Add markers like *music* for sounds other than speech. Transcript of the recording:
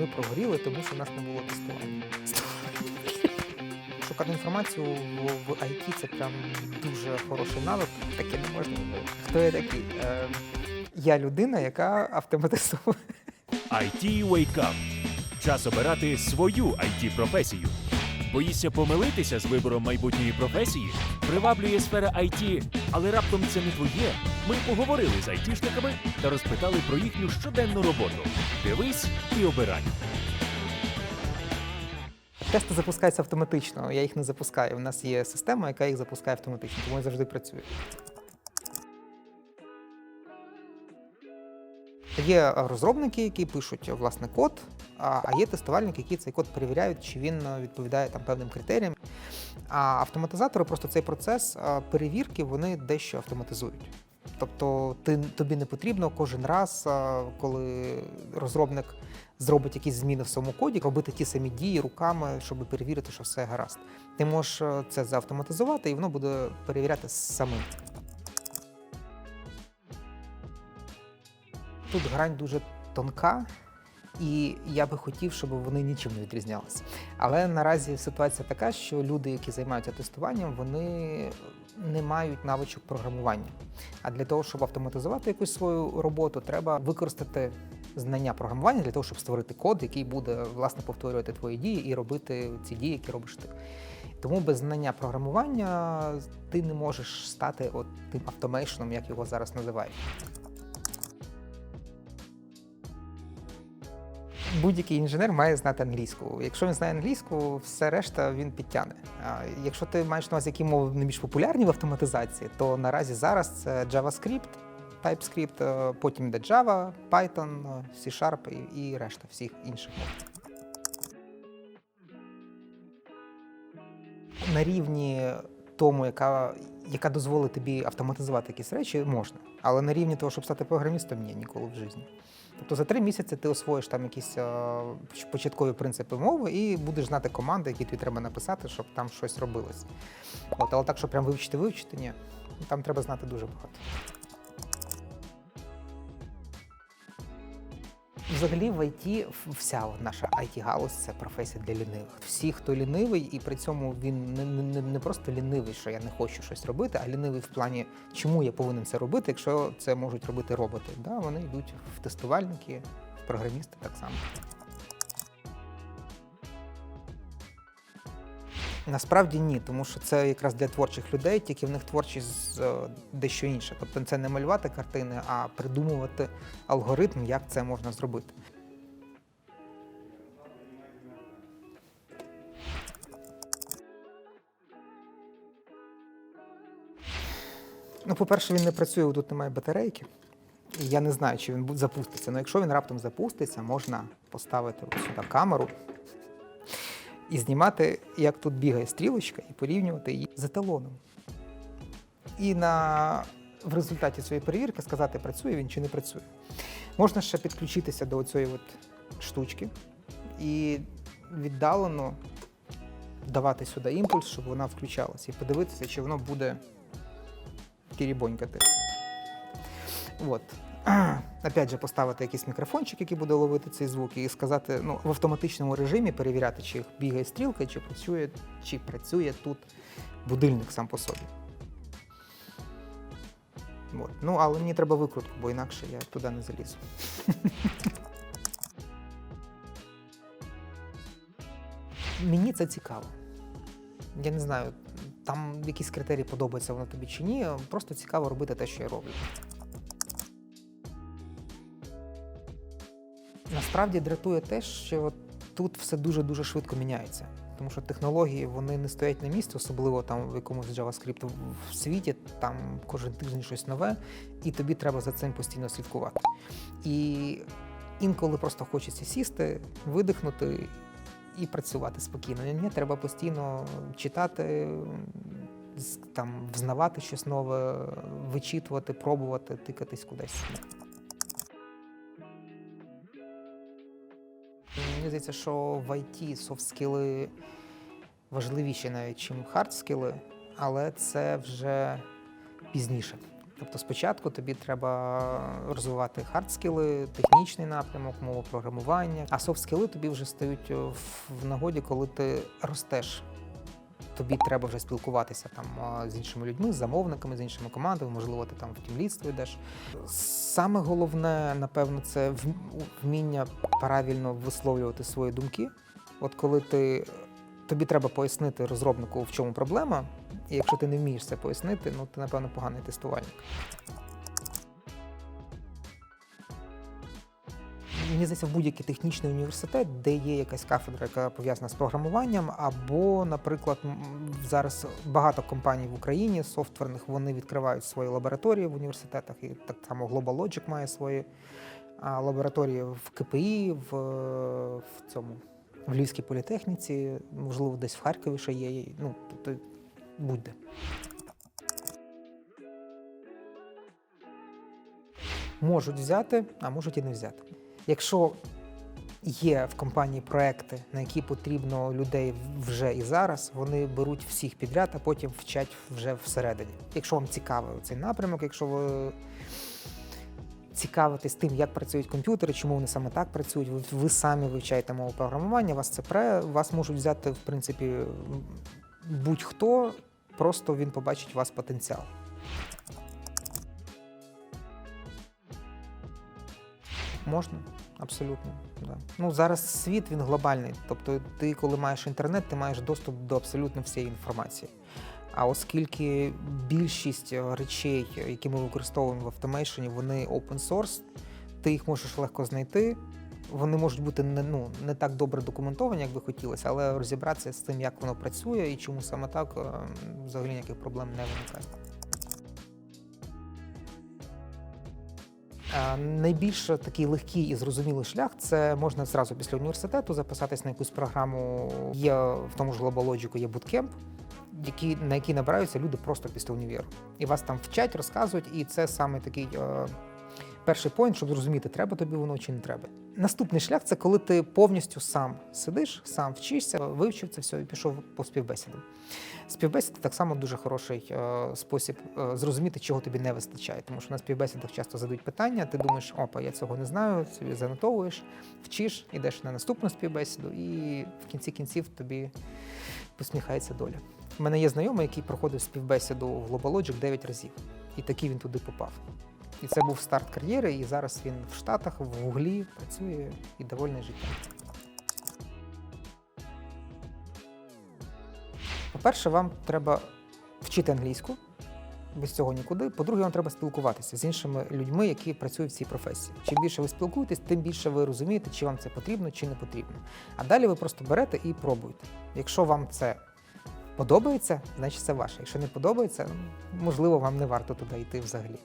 ми прогоріли, тому що в нас не було тестування. Шукати інформацію в, IT це прям дуже хороший навик, таке не можна. Хто я такий? Е, я людина, яка автоматизує. IT Wake Up. Час обирати свою it професію. Боїшся помилитися з вибором майбутньої професії? Приваблює сфера IT, але раптом це не твоє. Ми поговорили з айтішниками та розпитали про їхню щоденну роботу. Дивись і обирай. Тести запускаються автоматично, я їх не запускаю. У нас є система, яка їх запускає автоматично, тому я завжди працюю. Є розробники, які пишуть власне код, а а є тестувальники, які цей код перевіряють, чи він е, відповідає там певним критеріям. А автоматизатори просто цей процес е, перевірки вони дещо автоматизують. Тобто ти, тобі не потрібно кожен раз, коли розробник зробить якісь зміни в своєму коді, робити ті самі дії руками, щоб перевірити, що все гаразд. Ти можеш е, це заавтоматизувати, і воно буде перевіряти самим. Тут грань дуже тонка, і я би хотів, щоб вони нічим не відрізнялися. Але наразі ситуація така, що люди, які займаються тестуванням, вони не мають навичок програмування. А для того, щоб автоматизувати якусь свою роботу, треба використати знання програмування для того, щоб створити код, який буде власне повторювати твої дії і робити ці дії, які робиш ти. Тому без знання програмування ти не можеш стати от тим автомейшном, як його зараз називають. Будь-який інженер має знати англійську. Якщо він знає англійську, все решта він підтягне. Якщо ти маєш на увазі, які мови найбільш популярні в автоматизації, то наразі зараз це JavaScript, TypeScript, е, потім йде Java, Python, е, C-Sharp і решта всіх інших мов. На рівні тому, яка, яка дозволить тобі автоматизувати якісь речі, можна. Але на рівні того, щоб стати програмістом, ні, ніколи в житті. Тобто за три місяці ти освоїш там якісь е, початкові принципи мови і будеш знати команди, які тобі треба написати, щоб там щось робилось. От, але так, щоб прям вивчити, вивчити, ні. Там треба знати дуже багато. Взагалі в ІТ вся наша it галузь це професія для лінивих. Всі, хто лінивий, і при цьому він не, не, не просто лінивий, що я не хочу щось робити, а лінивий в плані, чому я повинен це робити, якщо це можуть робити роботи. Да, вони йдуть в тестувальники, в програмісти так само. Насправді ні, тому що це якраз для творчих людей, тільки в них творчість е, дещо інша. Тобто це не малювати картини, а придумувати алгоритм, як це можна зробити. Ну, по-перше, він не працює, тут немає батарейки. І я не знаю, чи він запуститься. Ну, якщо він раптом запуститься, можна поставити сюди камеру і знімати, як тут бігає стрілочка, і порівнювати її з еталоном. І на, в результаті цієї перевірки сказати, працює він чи не працює. Можна ще підключитися до цієї штучки і віддалено давати сюди імпульс, щоб вона включалася, і подивитися, чи воно буде тірібонькати. От. *clears throat* Опять же, поставити якийсь мікрофончик, який буде ловити цей звук, і сказати ну, в автоматичному режимі перевіряти, чи бігає стрілка, чи працює, чи працює тут будильник сам по собі. От. Ну, але мені треба викрутку, бо інакше я туди не залізу. *laughs* Мені це цікаво. Я не знаю, там якісь критерії подобається воно тобі чи ні. Просто цікаво робити те, що я роблю. Насправді дратує те, що тут все дуже-дуже швидко міняється. Тому що технології вони не стоять на місці, особливо там в якомусь JavaScript в світі, там кожен тиждень щось нове, і тобі треба за цим постійно слідкувати. І інколи просто хочеться сісти, видихнути і працювати спокійно. Мені треба постійно читати, там, взнавати щось нове, вичитувати, пробувати, тикатись кудись. Мені здається, що в IT софт-скіли важливіші навіть, ніж хард-скіли, але це вже пізніше. Тобто спочатку тобі треба розвивати хардскіли, технічний напрямок, мову програмування, а софт-скіли тобі вже стають е, в нагоді, коли ти ростеш. Тобі треба вже спілкуватися там з іншими людьми, з замовниками, з іншими командами, можливо, ти там в тімлідство йдеш. Саме головне, напевно, це вміння правильно висловлювати свої думки. От коли ти тобі треба пояснити розробнику, в чому проблема, і якщо ти не вмієш це пояснити, ну ти напевно поганий тестувальник. Мені здається, в будь-який технічний університет, де є якась кафедра, яка пов'язана з програмуванням, або, наприклад, зараз багато компаній в Україні софтверних вони відкривають свої лабораторії в університетах, і так само GlobalLogic має свої лабораторії в КПІ, в, в цьому в Львівській політехніці, можливо, десь в Харкові ще є. Ну, тобто будь-де. Можуть взяти, а можуть і не взяти. Якщо є в компанії проекти, на які потрібно людей вже і зараз, вони беруть всіх підряд, а потім вчать вже всередині. Якщо вам цікавий цей напрямок, якщо ви цікавитесь тим, як працюють комп'ютери, чому вони саме так працюють, ви, ви самі вивчаєте мову програмування, вас це пре, вас можуть взяти, в принципі, будь-хто, просто він побачить у вас потенціал. Можна, абсолютно. Да. Ну, зараз світ він глобальний. Тобто, ти, коли маєш інтернет, ти маєш доступ до абсолютно всієї інформації. А оскільки більшість е, речей, які ми використовуємо в автомейшені, вони open source, ти їх можеш легко знайти. Вони можуть бути не, ну, не так добре документовані, як би хотілося, але розібратися з тим, як воно працює і чому саме так, е, взагалі ніяких проблем не виникає. Найбільш такий легкий і зрозумілий шлях це можна зразу після університету записатись на якусь програму. Є в тому ж GlobalLogic є буткемп, які, на який набираються люди просто після універу. І вас там вчать, розказують, і це саме такий е, перший поінт, щоб зрозуміти, треба тобі воно чи не треба. Наступний шлях це коли ти повністю сам сидиш, сам вчишся, вивчив це все і пішов по співбесідам. Співбесіда так само дуже хороший е, спосіб е, зрозуміти, чого тобі не вистачає. Тому що на співбесідах часто задають питання, ти думаєш, опа, я цього не знаю, собі занотовуєш, вчиш, ідеш на наступну співбесіду, і в кінці кінців тобі посміхається доля. У мене є знайомий, який проходив співбесіду в GlobalLogic 9 разів, і такий він туди попав. І це був старт кар'єри, і зараз він в Штатах, в Гуглі працює і довольний життям. По-перше, вам треба вчити англійську, без цього нікуди. По-друге, вам треба спілкуватися з іншими людьми, які працюють в цій професії. Чим більше ви спілкуєтесь, тим більше ви розумієте, чи вам це потрібно, чи не потрібно. А далі ви просто берете і пробуєте. Якщо вам це подобається, значить це ваше. Якщо не подобається, ну, можливо, вам не варто туди йти взагалі.